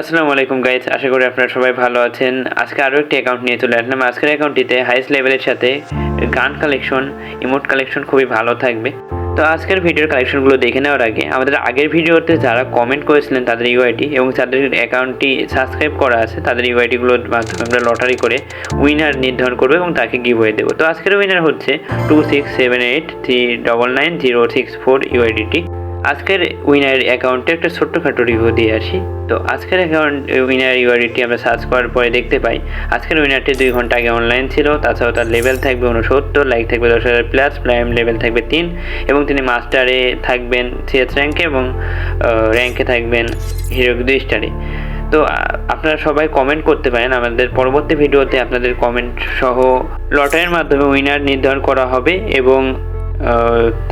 আসসালামু আলাইকুম গাইজ আশা করি আপনারা সবাই ভালো আছেন। আজকে আরও একটি অ্যাকাউন্ট নিয়ে চলে আসলাম। আজকের অ্যাকাউন্টটিতে হাইস্ট লেভেলের সাথে গান কালেকশন ইমোট কালেকশন খুবই ভালো থাকবে। তো আজকের ভিডিওর কালেকশনগুলো দেখে নেওয়ার আগে, আমাদের আগের ভিডিওতে যারা কমেন্ট করেছিলেন তাদের ইউআইটি এবং যাদের অ্যাকাউন্টটি সাবস্ক্রাইব করা আছে, তাদের ইউআইটিগুলোর মাধ্যমে আমরা লটারি করে উইনার নির্ধারণ করব এবং তাকে গিভ হয়ে দেবো। তো আজকের উইনার হচ্ছে two six seven eight three double nine zero six four UIDT আজকের উইনার অ্যাকাউন্টে একটা ছোট্টখাটো রিভিউ দিয়ে আসি। তো আজকের অ্যাকাউন্ট উইনার ইউআরডিটি আমরা সার্চ করার পরে দেখতে পাই, আজকের উইনারটি দুই ঘণ্টা আগে অনলাইন ছিল, তাছাড়াও তার লেভেল থাকবে উনসত্তর লাইক থাকবে দশ হাজার প্লাস প্রাইম লেভেল থাকবে তিন, এবং তিনি মাস্টারে থাকবেন সিএস র্যাঙ্কে এবং র্যাঙ্কে থাকবেন হিরো দুই স্টারে তো আপনারা সবাই কমেন্ট করতে পারেন, আমাদের পরবর্তী ভিডিওতে আপনাদের কমেন্ট সহ লটারির মাধ্যমে উইনার নির্ধারণ করা হবে, এবং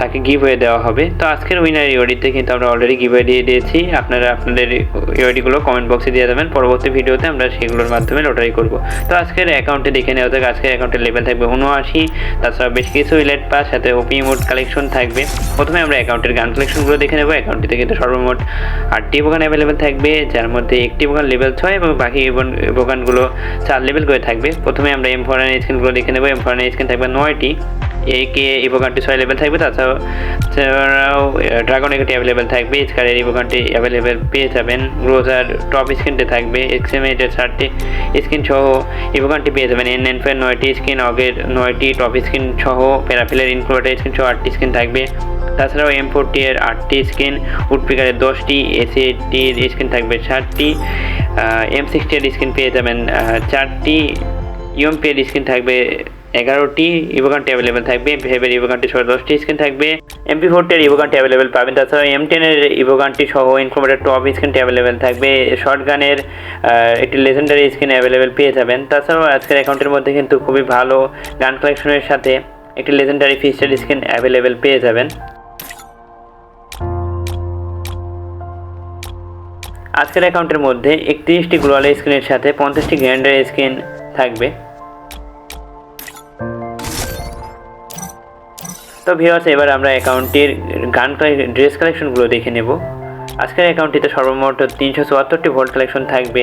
তাকে গিভ হয়ে দেওয়া হবে। তো আজকের উইনার ইওডিতে কিন্তু আমরা অলরেডি গিভ হয়ে দিয়ে দিয়েছি। আপনারা আপনাদের ইওডিগুলো কমেন্ট বক্সে দিয়ে দেবেন। পরবর্তী ভিডিওতে আমরা সেগুলোর মাধ্যমে লটারি করব। তো আজকের অ্যাকাউন্টে দেখে নেওয়া যাক। আজকের অ্যাকাউন্টের লেভেল থাকবে উনআশি তাছাড়া বেশ কিছু ইলেট পাস সাথে ওপি মোড কালেকশন থাকবে। প্রথমে আমরা অ্যাকাউন্টের গান কালেকশনগুলো দেখে নেব। অ্যাকাউন্টটিতে কিন্তু সর্বমোট আটটি বোগান অ্যাভেলেবেল থাকবে, যার মধ্যে একটি বোগান লেভেল ছয় এবং বাকি বোগানগুলো চার লেভেল করে থাকবে। প্রথমে আমরা এম ফোর স্ক্রিনগুলো দেখে নেব। এম ফোর স্ক্রিন থাকবে নয়টি। একে ইভোগানটি ছয় লেভেল থাকবে তাছাড়াও ড্রাগন একটি অ্যাভেলেবেল থাকবে স্কারের ইভোগানটি অ্যাভেলেবেল পেয়ে যাবেন। গ্রোজার টপ স্ক্রিনটি থাকবে এক্সএমএটের চারটি স্ক্রিন সহ ইভোগানটি পেয়ে যাবেন। এন এন নয়টি স্ক্রিন অগের নয়টি টপ স্ক্রিন সহ প্যারাফিলের ইনক্লুডেড স্ক্রিন সহ আটটি স্ক্রিন থাকবে। তাছাড়াও এম ফোরটি এর আটটি স্ক্রিন উডপিকারের দশটি এসি এইটটির স্ক্রিন থাকবে ষাটটি এম সিক্সটি এর স্ক্রিন পেয়ে যাবেন চারটি ইউএমপি এর স্ক্রিন থাকবে এগারোটি ইভোগানটি অ্যাভেলেবেল থাকবে ভেবের ইভোগানটি সহ দশটি স্ক্রিন থাকবে। এমপি ফোরটির ইভোগানটি অ্যাভেলেবেল পাবেন তাছাড়া এম টেনের ইভোগানটি সহ ইনফরমেটের টপ স্ক্রিনটি অ্যাভেলেবেল থাকবে। শর্ট গানের একটি লেজেন্ডারি স্ক্রিন অ্যাভেলেবেল পেয়ে যাবেন। তাছাড়াও আজকের অ্যাকাউন্টের মধ্যে কিন্তু খুবই ভালো গান কালেকশনের সাথে একটি লেজেন্ডারি ফিস্টার স্ক্রিন অ্যাভেলেবেল পেয়ে যাবেন। আজকের অ্যাকাউন্টের মধ্যে একত্রিশটি গ্লোয়াল স্ক্রিনের সাথে পঞ্চাশটি গ্র্যান্ডার স্ক্রিন থাকবে। তো ভিওয়ার্স এবার আমরা অ্যাকাউন্টটির গান ড্রেস কালেকশনগুলো দেখে নেব। আজকের অ্যাকাউন্টটিতে সর্বমোট তিনশো চুয়াত্তরটি ভোল্ট কালেকশন থাকবে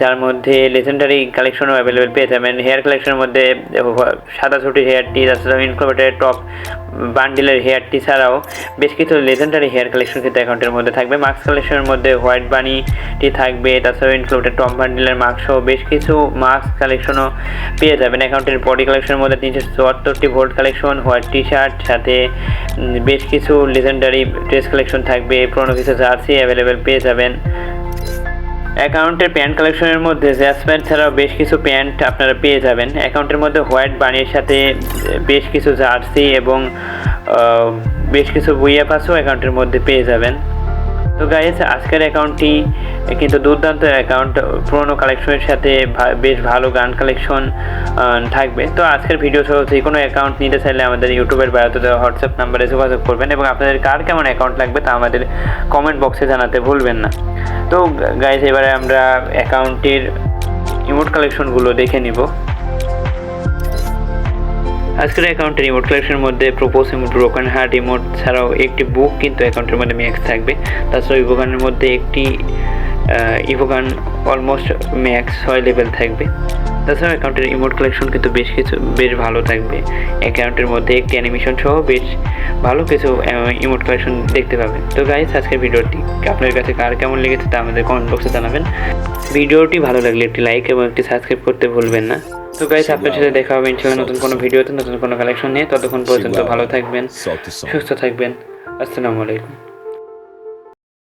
যার মধ্যে লেজেন্ডারি কালেকশনও অ্যাভেলেবেল পেয়ে যাবেন। হেয়ার কালেকশনের মধ্যে সাদা ছুটির হেয়ারটি তাছাড়া ইনক্লোভেটের টপ বান্ডিলের হেয়ারটি ছাড়াও বেশ কিছু লেজেন্ডারি হেয়ার কালেকশন কিন্তু অ্যাকাউন্টের মধ্যে থাকবে। মাস্ক কালেকশনের মধ্যে হোয়াইট বানিটি থাকবে তাছাড়াও ইনক্লুডেড টপ বান্ডিলের মাস্ক সহ বেশ কিছু মাস্ক কালেকশনও পেয়ে যাবেন। অ্যাকাউন্টের বডি কালেকশনের মধ্যে তিনশো চুয়াত্তরটি vault collection white T shirt সাথে বেশ কিছু লেজেন্ডারি ড্রেস কালেকশন থাকবে, পুরোনো কিছু জার্সি অ্যাভেলেবেল পেয়ে যাবেন অ্যাকাউন্টের প্যান্ট কালেকশনের মধ্যে জ্যাসপ্যান্ট ছাড়াও বেশ কিছু প্যান্ট আপনারা পেয়ে যাবেন অ্যাকাউন্টের মধ্যে হোয়াইট বানির সাথে বেশ কিছু জার্সি এবং বেশ কিছু বুইয়া পাসও অ্যাকাউন্টের মধ্যে পেয়ে যাবেন তো গাইজ আজকের অ্যাকাউন্টটি কিন্তু দুর্দান্ত অ্যাকাউন্ট পুরোনো কালেকশনের সাথে বেশ ভালো গান কালেকশন থাকবে। তো আজকের ভিডিও সহ যে কোনো অ্যাকাউন্ট নিতে চাইলে আমাদের ইউটিউবের বায়োতে দেওয়া হোয়াটসঅ্যাপ নাম্বারে যোগাযোগ করবেন এবং আপনাদের কার কেমন অ্যাকাউন্ট লাগবে তা আমাদের কমেন্ট বক্সে জানাতে ভুলবেন না। তো গাইজ এবারে আমরা অ্যাকাউন্টটির ইমোট কালেকশনগুলো দেখে নিব। আজকের অ্যাকাউন্টের রিমোট কালেকশনের মধ্যে propose emote broken heart emote ছাড়াও একটি বুক কিন্তু অ্যাকাউন্টের মধ্যে ম্যাক্স থাকবে। তাছাড়া ইভোগানের মধ্যে একটি ইভোগান অলমোস্ট ম্যাক্স ছয় লেভেল থাকবে। তাছাড়া অ্যাকাউন্টের ইমোট কালেকশন কিন্তু বেশ কিছু, বেশ ভালো থাকবে। অ্যাকাউন্টের মধ্যে একটি অ্যানিমেশন সহ বেশ ভালো কিছু ইমোট কালেকশন দেখতে পাবেন। তো গাইস আজকের ভিডিওটি আপনার কাছে কার কেমন লেগেছে তা আমাদের কমেন্ট বক্সে জানাবেন। ভিডিওটি ভালো লাগলে একটি লাইক এবং একটি সাবস্ক্রাইব করতে ভুলবেন না। তো গাইস আপনার সাথে দেখা হবে ইনশাআল্লাহ নতুন কোনো ভিডিওতে নতুন কোনো কালেকশন নিয়ে। ততক্ষণ পর্যন্ত ভালো থাকবেন সুস্থ থাকবেন। আসসালামু আলাইকুম।